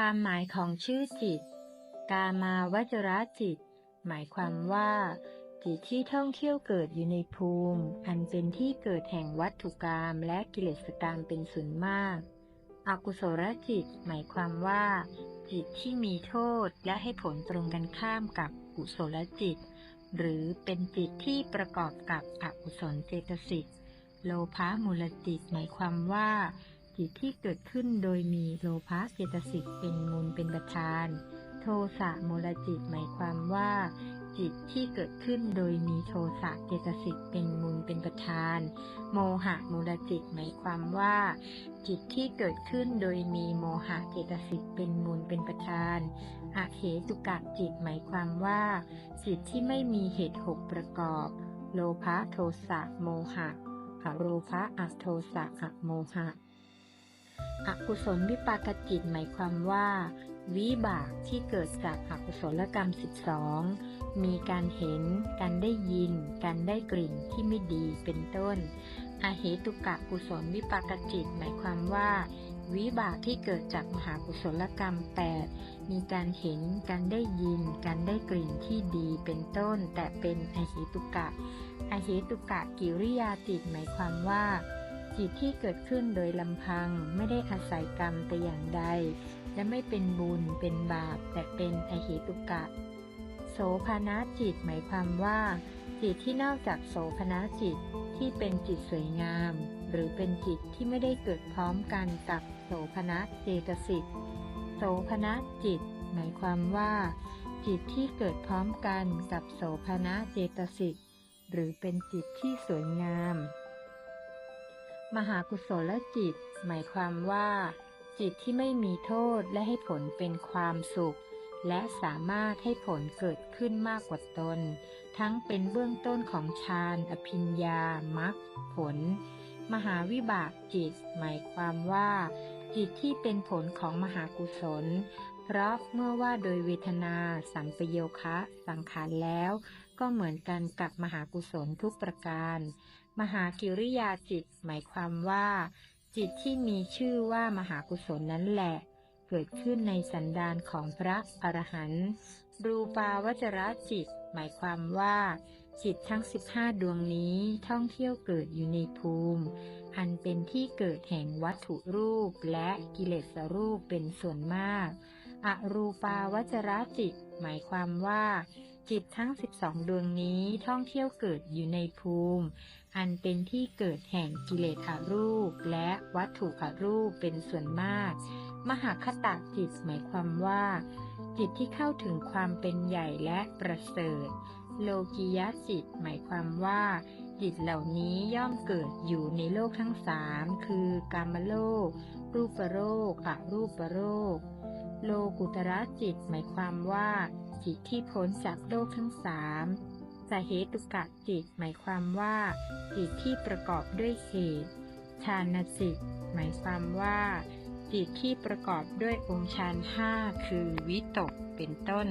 ความหมายของชื่อจิต กามาวจระจิต หมายความว่า จิตที่ท่องเที่ยวเกิดอยู่ในภูมิ อันเป็นที่เกิดแห่งวัตถุกรรมและกิเลสกรรมเป็นส่วนมาก อกุศลจิต หมายความว่า จิตที่มีโทษและให้ผลตรงกันข้ามกับกุศลจิต หรือเป็นจิตที่ประกอบกับอกุศลเจตสิกโลภะมูลจิต หมายความว่า จิตที่เกิดขึ้นโดยมีโลภะเจตสิกเป็นมูลเป็นประธาน โทสะมูลจิตหมายความว่า จิตที่เกิดขึ้นโดยมีโทสะเจตสิกเป็นมูลเป็นประธาน โมหะมูลจิตหมายความว่า จิตที่เกิดขึ้นโดยมีโมหะเจตสิกเป็นมูลเป็นประธานอาเหตุกะจิตหมายความว่า จิตที่ไม่มีเหตุหกประกอบ โลภะโทสะโมหะอโรภะอโทสะอโมหะ อกุศลวิปากจิตหมายความว่า วิบากที่เกิดจากอกุศลกรรม 12 มีการเห็น การได้ยิน การได้กลิ่นที่ไม่ดีเป็นต้น อาเหตุกะกุศลวิปากจิตหมายความว่าวิบากที่เกิดจากมหากุศลกรรม 8 มีการเห็น การได้ยิน การได้กลิ่นที่ดีเป็นต้น แต่เป็นอาเหตุกะอาเหตุกะกิริยาจิตหมายความว่า จิตที่เกิดขึ้นโดยลำพังไม่ได้อาศัยกรรมแต่อย่างใด และไม่เป็นบุญเป็นบาป แต่เป็นอเหตุกะ โสภณจิตหมายความว่า จิตที่นอกจากโสภณจิตที่เป็นจิตสวยงาม หรือเป็นจิตที่ไม่ได้เกิดพร้อมกันกับโสภณเจตสิกโสภณจิต หมายความว่า จิตที่เกิดพร้อมกันกับโสภณเจตสิกหรือเป็นจิตที่สวยงาม มหากุศลจิต หมายความว่า จิตที่ไม่มีโทษและให้ผลเป็นความสุข และสามารถให้ผลเกิดขึ้นมากกว่าตน ทั้งเป็นเบื้องต้นของฌานอภิญญามรรคผล มหาวิบากจิต หมายความว่า จิตที่เป็นผลของมหากุศล เพราะเมื่อว่าโดยเวทนา สัมปโยคะ สังขารแล้ว ก็เหมือนกันกับมหากุศลทุกประการ มหากิริยาจิต หมายความว่า จิตที่มีชื่อว่ามหากุศลนั้นแหละ เกิดขึ้นในสันดานของพระอรหันต์รูปาวจรจิต หมายความว่า จิตทั้ง 15 ดวงนี้ท่องเที่ยวเกิดอยู่ในภูมิ อันเป็นที่เกิดแห่งวัตถุรูปและกิเลสรูปเป็นส่วนมาก อรูปาวจรจิต หมายความว่า จิตทั้ง12ดวงนี้ท่องเที่ยวเกิดอยู่ในภูมิ อันเป็นที่เกิดแห่งกิเลสอรูป และวัตถุอรูปเป็นส่วนมาก มหาคตาจิตหมายความว่า จิตที่เข้าถึงความเป็นใหญ่และประเสริฐ โลกิยจิตหมายความว่า จิตเหล่านี้ย่อมเกิดอยู่ในโลกทั้งสามคือกามโลก รูปโลกอรูปโลก โลกุตระจิตหมายความว่า จิตที่พ้นจากโลกทั้งสามสาเหตุกะจิตหมายความว่าจิตที่ประกอบด้วยเหตุฌานจิตหมายความว่าจิตที่ประกอบด้วยองค์ฌานห้าคือวิตกเป็นต้น